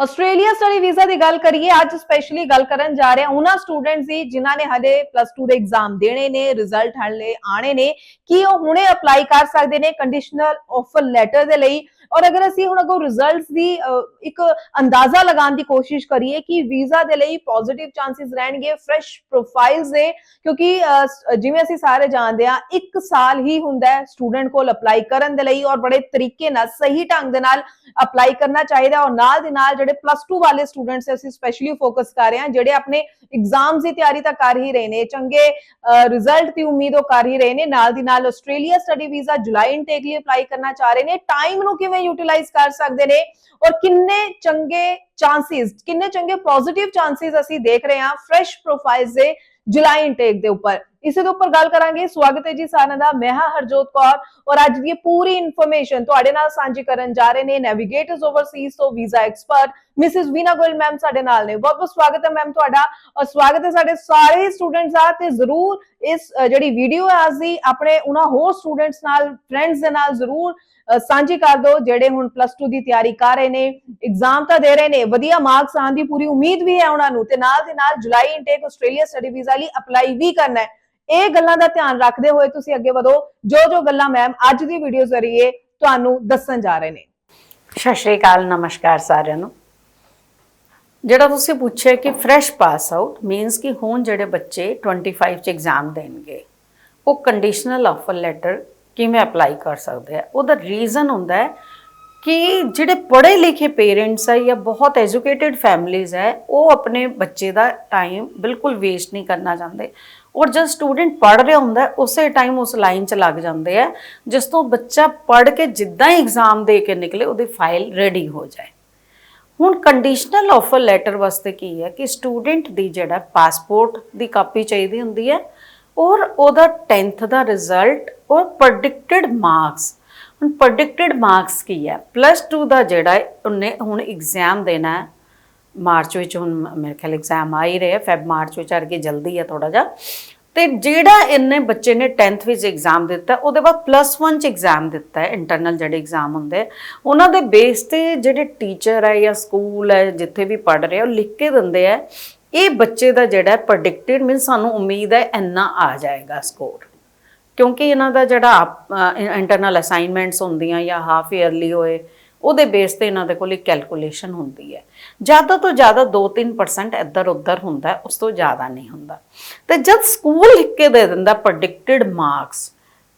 Australia study visa ਦੀ ਗੱਲ ਕਰੀਏ, ਅੱਜ ਸਪੈਸ਼ਲੀ ਗੱਲ ਕਰਨ ਜਾ ਰਹੇ ਹਾਂ ਉਹਨਾਂ ਸਟੂਡੈਂਟਸ ਦੀ, ਜਿਨ੍ਹਾਂ ਨੇ ਹਲੇ ਪਲੱਸ 2 ਦੇ ਐਗਜ਼ਾਮ ਦੇਣੇ ਨੇ ਰਿਜ਼ਲਟ ਹਲੇ ਆਣੇ ਨੇ। ਕੀ ਉਹ ਹੁਣੇ ਅਪਲਾਈ ਕਰ ਸਕਦੇ ਨੇ? ਕੰਡੀਸ਼ਨਲ ਆਫਰ ਲੈਟਰ ਦੇ ਲਈ ਔਰ ਅਗਰ ਅਸੀਂ ਹੁਣ ਅਗੋ ਰਿਜ਼ਲਟਸ ਦੀ ਇੱਕ ਅੰਦਾਜ਼ਾ ਲਗਾਉਣ ਦੀ ਕੋਸ਼ਿਸ਼ ਕਰੀਏ ਕਿ ਵੀਜ਼ਾ ਦੇ ਲਈ ਪੋਜ਼ਿਟਿਵ ਚਾਂਸਸ ਰਹਿਣਗੇ ਫਰੈਸ਼ ਪ੍ਰੋਫਾਈਲਸ ਦੇ ਕਿਉਂਕਿ ਜਿਵੇਂ ਅਸੀਂ ਸਾਰੇ ਜਾਣਦੇ ਹਾਂ, ਇੱਕ ਸਾਲ ਹੀ ਹੁੰਦਾ ਹੈ ਸਟੂਡੈਂਟ ਕੋਲ ਅਪਲਾਈ ਕਰਨ ਦੇ ਲਈ ਔਰ ਬੜੇ ਤਰੀਕੇ ਨਾਲ, ਸਹੀ ਢੰਗ ਦੇ ਨਾਲ ਅਪਲਾਈ ਕਰਨਾ ਚਾਹੀਦਾ ਔਰ ਨਾਲ ਦੇ ਨਾਲ ਜਿਹੜੇ ਪਲੱਸ 2 ਵਾਲੇ ਸਟੂਡੈਂਟਸ ਅਸੀਂ ਸਪੈਸ਼ਲੀ ਫੋਕਸ ਕਰ ਰਹੇ ਹਾਂ, ਜਿਹੜੇ ਆਪਣੇ ਐਗਜ਼ਾਮਸ ਦੀ ਤਿਆਰੀ ਤਾਂ ਕਰ ਹੀ ਰਹੇ ਨੇ, ਚੰਗੇ ਰਿਜ਼ਲਟ ਦੀ ਉਮੀਦ ਉਹ ਕਰ ਹੀ ਰਹੇ ਨੇ, ਨਾਲ ਦੀ ਨਾਲ ਆਸਟ੍ਰੇਲੀਆ ਸਟੱਡੀ ਵੀਜ਼ਾ ਜੁਲਾਈ ਇਨਟੇਕ ਲਈ ਅਪਲਾਈ ਕਰਨਾ ਚਾਹ ਰਹੇ ਨੇ ਟਾਈਮ ਨੂੰ ਕਿਵੇਂ ਯੂਟਿਲਾਈਜ਼ ਕਰ ਸਕਦੇ ਨੇ ਔਰ ਕਿੰਨੇ ਚੰਗੇ ਚਾਂਸਸ ਕਿੰਨੇ ਚੰਗੇ ਪੋਜ਼ਿਟਿਵ ਚਾਂਸਸ ਅਸੀਂ ਦੇਖ ਰਹੇ ਹਾਂ ਫਰੈਸ਼ ਪ੍ਰੋਫਾਈਲਸ ਦੇ ਜੁਲਾਈ ਇਨਟੇਕ ਦੇ ਉੱਪਰ। ਇਸੇ ਦੇ ਉੱਪਰ ਗੱਲ ਕਰਾਂਗੇ। ਸਵਾਗਤ ਹੈ ਜੀ ਸਾਰਿਆਂ ਦਾ। ਮੈਂ ਹਾਂ ਹਰਜੋਤ ਕੌਰ ਔਰ ਅੱਜ ਦੀ ਪੂਰੀ ਇਨਫੋਰਮੇਸ਼ਨ ਤੁਹਾਡੇ ਨਾਲ ਸਾਂਝੀ ਕਰਨ ਜਾ ਰਹੇ ਨੇ ਨੈਵੀਗੇਟਰਸ ਓਵਰਸੀਜ਼ ਤੋਂ visa expert Mrs Veena Goyal ma'am ਸਾਡੇ ਨਾਲ ਨੇ। ਬਹੁਤ ਬਹੁਤ ਸਵਾਗਤ ਹੈ ਮੈਮ ਤੁਹਾਡਾ ਔਰ ਸਵਾਗਤ ਹੈ ਸਾਡੇ ਸਾਰੇ ਸਟੂਡੈਂਟਸ ਦਾ ਤੇ ਜ਼ਰੂਰ ਇਸ ਜਿਹੜੀ ਵੀਡੀਓ ਹੈ ਅੱਜ ਦੀ ਆਪਣੇ ਉਹਨਾਂ ਹੋਰ ਸਟੂਡੈਂਟਸ ਨਾਲ ਫਰੈਂਡਸ ਦੇ ਨਾਲ ਜ਼ਰੂਰ ਸਾਂਝੀ ਕਰ ਦਿਓ, ਜਿਹੜੇ ਹੁਣ ਪਲੱਸ 2 ਦੀ ਤਿਆਰੀ ਕਰ ਰਹੇ ਨੇ। ਐਗਜ਼ਾਮ ਤਾਂ ਦੇ ਰਹੇ ਨੇ। ਵਧੀਆ ਮਾਰਕਸ ਆਉਣ ਦੀ ਪੂਰੀ ਉਮੀਦ ਵੀ ਹੈ ਉਹਨਾਂ ਨੂੰ ਤੇ ਨਾਲ ਦੇ ਨਾਲ ਜੁਲਾਈ ਇਨਟੇਕ ਆਸਟ੍ਰੇਲੀਆ ਸਟੱਡੀ ਵੀਜ਼ਾ ਲਈ ਅਪਲਾਈ ਵੀ ਕਰਨਾ ਹੈ। ਇਹ ਗੱਲਾਂ ਦਾ ਧਿਆਨ ਰੱਖਦੇ ਹੋਏ ਤੁਸੀਂ ਅੱਗੇ ਵਧੋ। ਜੋ ਜੋ ਗੱਲਾਂ ਮੈਮ ਅੱਜ ਦੀ ਵੀਡੀਓ ਜ਼ਰੀਏ ਤੁਹਾਨੂੰ ਦੱਸਣ ਜਾ ਰਹੇ ਨੇ। ਸਤਿ ਸ਼੍ਰੀ ਅਕਾਲ, ਨਮਸਕਾਰ ਸਾਰਿਆਂ ਨੂੰ। ਜਿਹੜਾ ਤੁਸੀਂ ਪੁੱਛਿਆ ਕਿ ਫਰੈਸ਼ ਪਾਸ ਆਊਟ ਮੀਨਸ ਕਿ ਹੁਣ ਜਿਹੜੇ ਬੱਚੇ 25 ਚ ਐਗਜ਼ਾਮ ਦੇਣਗੇ, ਉਹ ਕੰਡੀਸ਼ਨਲ ਆਫਰ ਲੈਟਰ ਕਿਵੇਂ ਅਪਲਾਈ ਕਰ ਸਕਦੇ ਆ? ਉਹਦਾ ਰੀਜ਼ਨ ਹੁੰਦਾ ਹੈ ਕਿ ਜਿਹੜੇ ਪੜ੍ਹੇ ਲਿਖੇ ਪੇਰੈਂਟਸ ਹੈ ਜਾਂ ਬਹੁਤ ਐਜੂਕੇਟਿਡ ਫੈਮਲੀਜ਼ ਹੈ ਉਹ ਆਪਣੇ ਬੱਚੇ ਦਾ ਟਾਈਮ ਬਿਲਕੁਲ ਵੇਸਟ ਨਹੀਂ ਕਰਨਾ ਚਾਹੁੰਦੇ। ਔਰ ਜਦ ਸਟੂਡੈਂਟ ਪੜ੍ਹ ਰਿਹਾ ਹੁੰਦਾ, ਉਸੇ ਟਾਈਮ ਉਸ ਲਾਈਨ 'ਚ ਲੱਗ ਜਾਂਦੇ ਆ, ਜਿਸ ਤੋਂ ਬੱਚਾ ਪੜ੍ਹ ਕੇ ਜਿੱਦਾਂ ਹੀ ਐਗਜ਼ਾਮ ਦੇ ਕੇ ਨਿਕਲੇ, ਉਹਦੀ ਫਾਈਲ ਰੈਡੀ ਹੋ ਜਾਏ। ਹੁਣ ਕੰਡੀਸ਼ਨਲ ਆਫਰ ਲੈਟਰ ਵਾਸਤੇ ਕੀ ਹੈ ਕਿ ਸਟੂਡੈਂਟ ਦੀ ਜਿਹੜਾ ਪਾਸਪੋਰਟ ਦੀ ਕਾਪੀ ਚਾਹੀਦੀ ਹੁੰਦੀ ਹੈ ਔਰ ਉਹਦਾ 10th ਦਾ ਰਿਜ਼ਲਟ ਔਰ ਪ੍ਰੈਡਿਕਟਡ ਮਾਰਕਸ ਹੁਣ ਪ੍ਰੈਡਿਕਟਡ ਮਾਰਕਸ ਕੀ ਹੈ? ਪਲੱਸ 2 ਦਾ ਜਿਹੜਾ ਉਹਨੇ ਹੁਣ ਐਗਜ਼ਾਮ ਦੇਣਾ ਹੈ। ਮਾਰਚ ਵਿੱਚ ਹੁਣ ਮੇਰੇ ਖਿਆਲ ਐਗਜ਼ਾਮ ਆ ਹੀ ਰਹੇ ਫੈਬ ਮਾਰਚ ਵਿੱਚ ਅਰਗੇ ਜਲਦੀ ਹੈ ਥੋੜਾ ਜਿਹਾ। ਤੇ ਜਿਹੜਾ ਇਹਨੇ ਬੱਚੇ ਨੇ 10th ਵਿੱਚ ਐਗਜ਼ਾਮ ਦਿੱਤਾ ਉਹਦੇ ਬਾਅਦ ਪਲੱਸ 1 ਚ ਐਗਜ਼ਾਮ ਦਿੱਤਾ ਹੈ ਇੰਟਰਨਲ ਜਿਹੜੇ ਐਗਜ਼ਾਮ ਹੁੰਦੇ ਉਹਨਾਂ ਦੇ ਬੇਸ ਤੇ ਜਿਹੜੇ ਟੀਚਰ ਹੈ ਜਾਂ ਸਕੂਲ ਹੈ ਜਿੱਥੇ ਵੀ ਪੜ ਰਹੇ ਆ, ਉਹ ਲਿਖ ਕੇ ਦਿੰਦੇ ਆ। ਇਹ ਬੱਚੇ ਦਾ ਜਿਹੜਾ ਪ੍ਰੈਡਿਕਟਡ ਮੀਨ ਸਾਨੂੰ ਉਮੀਦ ਹੈ ਇੰਨਾ ਆ ਜਾਏਗਾ ਸਕੋਰ ਕਿਉਂਕਿ ਇਹਨਾਂ ਦਾ ਜਿਹੜਾ ਇੰਟਰਨਲ ਅਸਾਈਨਮੈਂਟਸ ਹੁੰਦੀਆਂ ਜਾਂ ਹਾਫ ਈਅਰਲੀ ਹੋਏ, ਉਹਦੇ ਬੇਸ ਤੇ ਇਹਨਾਂ ਦੇ ਕੋਲ ਇੱਕ ਕੈਲਕੂਲੇਸ਼ਨ ਹੁੰਦੀ ਹੈ। ਜ਼ਿਆਦਾ ਤੋਂ ਜ਼ਿਆਦਾ 2-3% ਇੱਧਰ ਉੱਧਰ ਹੁੰਦਾ, ਉਸ ਤੋਂ ਜ਼ਿਆਦਾ ਨਹੀਂ ਹੁੰਦਾ। ਤੇ ਜਦ ਸਕੂਲ ਲਿਖ ਕੇ ਦੇ ਦਿੰਦਾ ਪ੍ਰੈਡਿਕਟਡ ਮਾਰਕਸ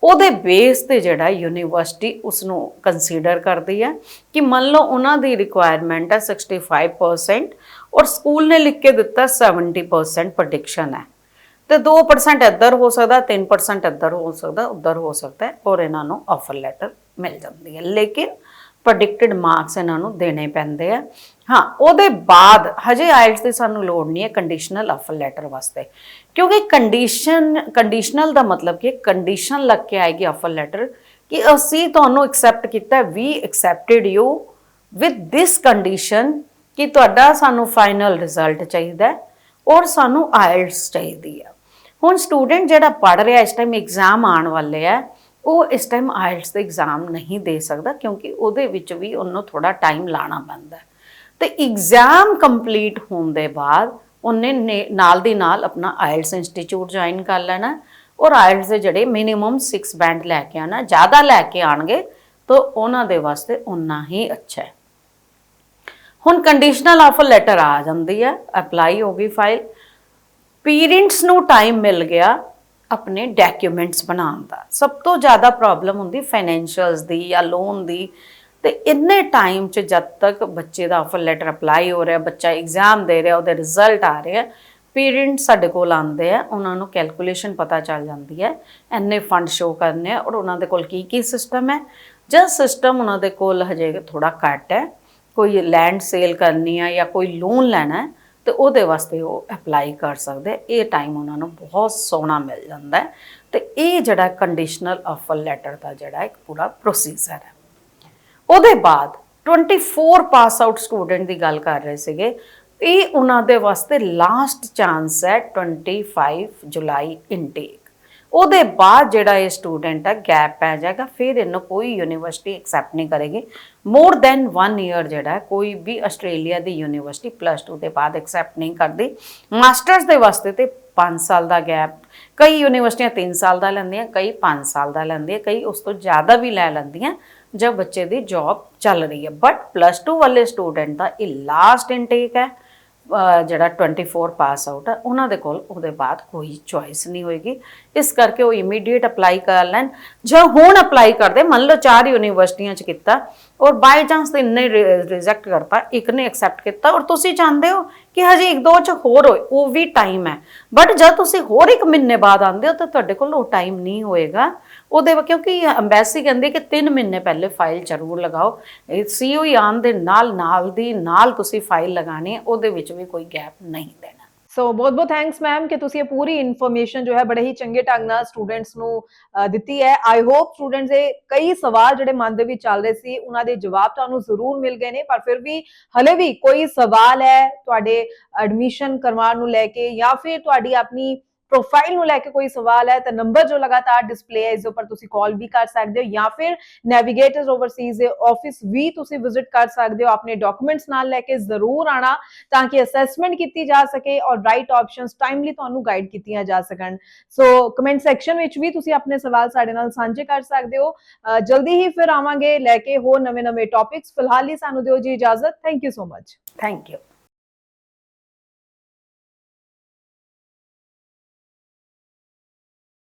ਉਹਦੇ ਬੇਸ ਤੇ ਜਿਹੜਾ ਯੂਨੀਵਰਸਿਟੀ ਉਸ ਨੂੰ ਕੰਸੀਡਰ ਕਰਦੀ ਹੈ ਕਿ ਮੰਨ ਲਓ ਉਹਨਾਂ ਦੀ ਰਿਕੁਆਇਰਮੈਂਟ ਹੈ 65% ਔਰ ਸਕੂਲ ਨੇ ਲਿਖ ਕੇ ਦਿੱਤਾ 70% ਪ੍ਰੈਡਿਕਸ਼ਨ ਹੈ। ਤੇ 2% ਇੱਧਰ ਹੋ ਸਕਦਾ 3% ਇੱਧਰ ਹੋ ਸਕਦਾ, ਉੱਧਰ ਹੋ ਸਕਦਾ ਹੈ ਔਰ ਇਹਨਾਂ ਨੂੰ ਆਫਰ ਲੈਟਰ ਮਿਲ ਜਾਂਦੀ ਹੈ। ਲੇਕਿਨ ਪ੍ਰੈਡਿਕਟਡ ਮਾਰਕਸ ਇਹਨਾਂ ਨੂੰ ਦੇਣੇ ਪੈਂਦੇ ਆ। ਹਾਂ, ਉਹਦੇ ਬਾਅਦ ਹਜੇ ਆਇਲਸ ਦੀ ਸਾਨੂੰ ਲੋੜ ਨਹੀਂ ਹੈ ਕੰਡੀਸ਼ਨਲ ਆਫਰ ਲੈਟਰ ਵਾਸਤੇ। ਕਿਉਂਕਿ ਕੰਡੀਸ਼ਨ ਕੰਡੀਸ਼ਨਲ ਦਾ ਮਤਲਬ ਕਿ ਕੰਡੀਸ਼ਨ ਲੱਗ ਕੇ ਆਏਗੀ ਆਫਰ ਲੈਟਰ ਕਿ ਅਸੀਂ ਤੁਹਾਨੂੰ ਐਕਸੈਪਟ ਕੀਤਾ ਵੀ accepted you with this condition ਕਿ ਤੁਹਾਡਾ ਸਾਨੂੰ ਫਾਈਨਲ ਰਿਜ਼ਲਟ ਚਾਹੀਦਾ ਔਰ ਸਾਨੂੰ ਆਇਲਸ ਚਾਹੀਦੀ ਹੈ ਹੁਣ ਸਟੂਡੈਂਟ ਜਿਹੜਾ ਪੜ ਰਿਹਾ ਇਸ ਟਾਈਮ ਐਗਜ਼ਾਮ ਆਉਣ ਵਾਲੇ ਆ, ਉਹ ਇਸ ਟਾਈਮ ਆਇਲਟਸ ਦਾ ਐਗਜ਼ਾਮ ਨਹੀਂ ਦੇ ਸਕਦਾ ਕਿਉਂਕਿ ਉਹਦੇ ਵਿੱਚ ਵੀ ਉਹਨੂੰ ਥੋੜਾ ਟਾਈਮ ਲਾਣਾ ਪੈਂਦਾ ਹੈ। ਤੇ ਐਗਜ਼ਾਮ ਕੰਪਲੀਟ ਹੋਣ ਦੇ ਬਾਅਦ ਉਹਨੇ ਨੇ- ਨਾਲ ਦੀ ਨਾਲ ਆਪਣਾ ਆਇਲਟਸ ਇੰਸਟੀਚਿਊਟ ਜੁਆਇਨ ਕਰ ਲੈਣਾ ਔਰ ਆਇਲਟਸ ਦੇ ਜਿਹੜੇ ਮਿਨੀਮਮ 6 ਬੈਂਡ ਲੈ ਕੇ ਆਣਾ ਜ਼ਿਆਦਾ ਲੈ ਕੇ ਆਣਗੇ ਤਾਂ ਉਹਨਾਂ ਦੇ ਵਾਸਤੇ ਉਨਾ ਹੀ ਅੱਛਾ ਹੈ ਹੁਣ ਕੰਡੀਸ਼ਨਲ ਆਫਰ ਲੈਟਰ ਆ ਜਾਂਦੀ ਹੈ ਅਪਲਾਈ ਹੋ ਗਈ ਫਾਈਲ ਪੇਰੈਂਟਸ ਨੂੰ ਟਾਈਮ ਮਿਲ ਗਿਆ ਆਪਣੇ ਡਾਕੂਮੈਂਟਸ ਬਣਾਉਣ ਦਾ। ਸਭ ਤੋਂ ਜ਼ਿਆਦਾ ਪ੍ਰੋਬਲਮ ਹੁੰਦੀ ਫਾਈਨੈਂਸ਼ੀਅਲਸ ਦੀ ਜਾਂ ਲੋਨ ਦੀ। ਤੇ ਇੰਨੇ ਟਾਈਮ 'ਚ ਜਦ ਤੱਕ ਬੱਚੇ ਦਾ ਆਫਰ ਲੈਟਰ ਅਪਲਾਈ ਹੋ ਰਿਹਾ, ਬੱਚਾ ਐਗਜ਼ਾਮ ਦੇ ਰਿਹਾ, ਉਹਦੇ ਰਿਜ਼ਲਟ ਆ ਰਿਹਾ ਪੇਰੈਂਟਸ ਸਾਡੇ ਕੋਲ ਆਉਂਦੇ ਆ, ਉਹਨਾਂ ਨੂੰ ਕੈਲਕੂਲੇਸ਼ਨ ਪਤਾ ਚੱਲ ਜਾਂਦੀ ਹੈ, ਇੰਨੇ ਫੰਡ ਸ਼ੋ ਕਰਨੇ ਆ ਔਰ ਉਹਨਾਂ ਦੇ ਕੋਲ ਕੀ ਕੀ ਸਿਸਟਮ ਹੈ। ਜਦ ਸਿਸਟਮ ਉਹਨਾਂ ਦੇ ਕੋਲ ਹਜੇ ਥੋੜਾ ਘੱਟ ਹੈ, ਕੋਈ ਲੈਂਡ ਸੇਲ ਕਰਨੀ ਆ ਜਾਂ ਕੋਈ ਲੋਨ ਲੈਣਾ ਹੈ ਤੇ ਉਹਦੇ ਵਾਸਤੇ ਉਹ ਅਪਲਾਈ ਕਰ ਸਕਦੇ ਇਹ ਟਾਈਮ ਉਹਨਾਂ ਨੂੰ ਬਹੁਤ ਸੋਹਣਾ ਮਿਲ ਜਾਂਦਾ ਹੈ। ਤੇ ਇਹ ਜਿਹੜਾ ਕੰਡੀਸ਼ਨਲ ਆਫਰ ਲੈਟਰ ਦਾ ਜਿਹੜਾ ਇੱਕ ਪੂਰਾ ਪ੍ਰੋਸੀਜਰ ਹੈ। ਉਹਦੇ ਬਾਅਦ 24 ਪਾਸ ਆਊਟ ਸਟੂਡੈਂਟ ਦੀ ਗੱਲ ਕਰ ਰਹੇ ਸੀਗੇ। ਇਹ ਉਹਨਾਂ ਦੇ ਵਾਸਤੇ ਲਾਸਟ ਚਾਂਸ ਹੈ 25 ਜੁਲਾਈ ਇਨਟੇਕ ਉਹਦੇ ਬਾਅਦ ਜਿਹੜਾ ਇਹ ਸਟੂਡੈਂਟ ਆ ਗੈਪ ਪੈ ਜਾਏਗਾ, ਫਿਰ ਇਹਨੂੰ ਕੋਈ ਯੂਨੀਵਰਸਿਟੀ ਐਕਸੈਪਟ ਨਹੀਂ ਕਰੇਗੀ। ਮੋਰ ਦੈਨ 1 ਇਅਰ ਜਿਹੜਾ, ਕੋਈ ਵੀ ਆਸਟ੍ਰੇਲੀਆ ਦੀ ਯੂਨੀਵਰਸਿਟੀ ਪਲੱਸ 2 ਦੇ ਬਾਅਦ ਐਕਸੈਪਟ ਨਹੀਂ ਕਰਦੀ। ਮਾਸਟਰਸ ਦੇ ਵਾਸਤੇ ਤੇ 5 ਸਾਲ ਦਾ ਗੈਪ ਕਈ ਯੂਨੀਵਰਸਿਟੀਆਂ 3 ਸਾਲ ਦਾ ਲੈਂਦੀਆਂ, ਕਈ 5 ਸਾਲ ਦਾ ਲੈਂਦੀਆਂ, ਕਈ ਉਸ ਤੋਂ ਜ਼ਿਆਦਾ ਵੀ ਲੈ ਲੈਂਦੀਆਂ ਜਦ ਬੱਚੇ ਦੀ ਜੌਬ ਚੱਲ ਰਹੀ ਹੈ। ਬਟ ਪਲੱਸ 2 ਵਾਲੇ ਸਟੂਡੈਂਟ ਦਾ ਇਹ ਲਾਸਟ ਇਨਟੇਕ ਹੈ। ਜਿਹੜਾ 24 ਪਾਸ ਆਊਟ ਹੈ ਉਹਨਾਂ ਦੇ ਕੋਲ ਉਹਦੇ ਬਾਅਦ ਕੋਈ ਚੁਆਇਸ ਨਹੀਂ ਹੋਏਗੀ। ਇਸ ਕਰਕੇ ਉਹ ਇਮੀਡੀਏਟ ਅਪਲਾਈ ਕਰ ਲੈਣ ਜਾਂ ਹੁਣ ਅਪਲਾਈ ਕਰਦੇ। ਮੰਨ ਲਓ ਚਾਰ ਯੂਨੀਵਰਸਿਟੀਆਂ ਚ ਕੀਤਾ ਔਰ ਬਾਈ ਚਾਂਸ ਤੇ ਇੰਨੇ ਰਿਜੈਕਟ ਕਰਤਾ, ਇੱਕ ਨੇ ਐਕਸੈਪਟ ਕੀਤਾ ਔਰ ਤੁਸੀਂ ਚਾਹੁੰਦੇ ਹੋ ਕਿ ਹਜੇ ਇੱਕ ਦੋ ਚ ਹੋਰ ਹੋਏ, ਉਹ ਵੀ ਟਾਈਮ ਹੈ। ਬਟ ਜਦ ਤੁਸੀਂ ਹੋਰ ਇੱਕ ਮਹੀਨੇ ਬਾਅਦ ਆਉਂਦੇ ਹੋ ਤਾਂ ਤੁਹਾਡੇ ਕੋਲ ਉਹ ਟਾਈਮ ਨਹੀਂ ਹੋਏਗਾ। ਉਹਦੇ ਕਿਉਂਕਿ ਐਮਬੈਸੀ ਕਹਿੰਦੀ ਕਿ 3 ਮਹੀਨੇ ਪਹਿਲੇ ਫਾਈਲ ਜ਼ਰੂਰ ਲਗਾਓ। ਸੀਓਈ ਆਉਣ ਦੇ ਨਾਲ ਨਾਲ ਦੀ ਨਾਲ ਤੁਸੀਂ ਫਾਈਲ ਲਗਾਣੀ ਉਹਦੇ ਵਿੱਚ ਵੀ ਕੋਈ ਗੈਪ ਨਹੀਂ ਦੇਣਾ। ਸੋ ਬਹੁਤ ਬਹੁਤ ਥੈਂਕਸ ਮੈਮ ਕਿ ਤੁਸੀਂ ਇਹ ਪੂਰੀ ਇਨਫੋਰਮੇਸ਼ਨ ਜੋ ਹੈ ਬੜੇ ਹੀ ਚੰਗੇ ਢੰਗ ਨਾਲ ਸਟੂਡੈਂਟਸ ਨੂੰ ਦਿੱਤੀ ਹੈ। ਆਈ ਹੋਪ ਸਟੂਡੈਂਟਸ ਦੇ ਕਈ ਸਵਾਲ ਜਿਹੜੇ ਮਨ ਦੇ ਵਿੱਚ ਚੱਲ ਰਹੇ ਸੀ, ਉਹਨਾਂ ਦੇ ਜਵਾਬ ਤੁਹਾਨੂੰ ਜ਼ਰੂਰ ਮਿਲ ਗਏ ਨੇ। ਪਰ ਫਿਰ ਵੀ ਹਲੇ ਵੀ ਕੋਈ ਸਵਾਲ ਹੈ ਤੁਹਾਡੇ ਐਡਮਿਸ਼ਨ ਕਰਵਾਉਣ ਨੂੰ ਲੈ ਕੇ ਜਾਂ ਫਿਰ ਤੁਹਾਡੀ ਆਪਣੀ ਪ੍ਰੋਫਾਈਲ ਨੂੰ ਲੈ ਕੇ ਕੋਈ ਸਵਾਲ ਹੈ, ਤਾਂ ਨੰਬਰ ਜੋ ਲਗਾਤਾਰ ਡਿਸਪਲੇ ਹੈ, ਇਸ ਦੇ ਉੱਪਰ ਤੁਸੀਂ ਕਾਲ ਵੀ ਕਰ ਸਕਦੇ ਹੋ ਜਾਂ ਫਿਰ ਨੈਵੀਗੇਟਰਸ ਓਵਰਸੀਜ਼ ਦੇ ਆਫਿਸ ਵੀ ਤੁਸੀਂ ਵਿਜ਼ਿਟ ਕਰ ਸਕਦੇ ਹੋ। ਆਪਣੇ ਡਾਕੂਮੈਂਟਸ ਨਾਲ ਲੈ ਕੇ ਜ਼ਰੂਰ ਆਣਾ ਤਾਂ ਕਿ ਅਸੈਸਮੈਂਟ ਕੀਤੀ ਜਾ ਸਕੇ ਔਰ ਰਾਈਟ ਆਪਸ਼ਨਸ ਟਾਈਮਲੀ ਤੁਹਾਨੂੰ ਗਾਈਡ ਕੀਤੀਆਂ ਜਾ ਸਕਣ। ਸੋ ਕਮੈਂਟ ਸੈਕਸ਼ਨ ਵਿੱਚ ਵੀ ਤੁਸੀਂ ਆਪਣੇ ਸਵਾਲ ਸਾਡੇ ਨਾਲ ਸਾਂਝੇ ਕਰ ਸਕਦੇ ਹੋ। ਜਲਦੀ ਹੀ ਫਿਰ ਆਵਾਂਗੇ, ਲੈ ਕੇ ਹੋਰ ਨਵੇਂ-ਨਵੇਂ ਟੌਪਿਕਸ ਫਿਲਹਾਲ ਹੀ ਸਾਨੂੰ ਦਿਓ ਜੀ ਇਜਾਜ਼ਤ। Thank you so much thank you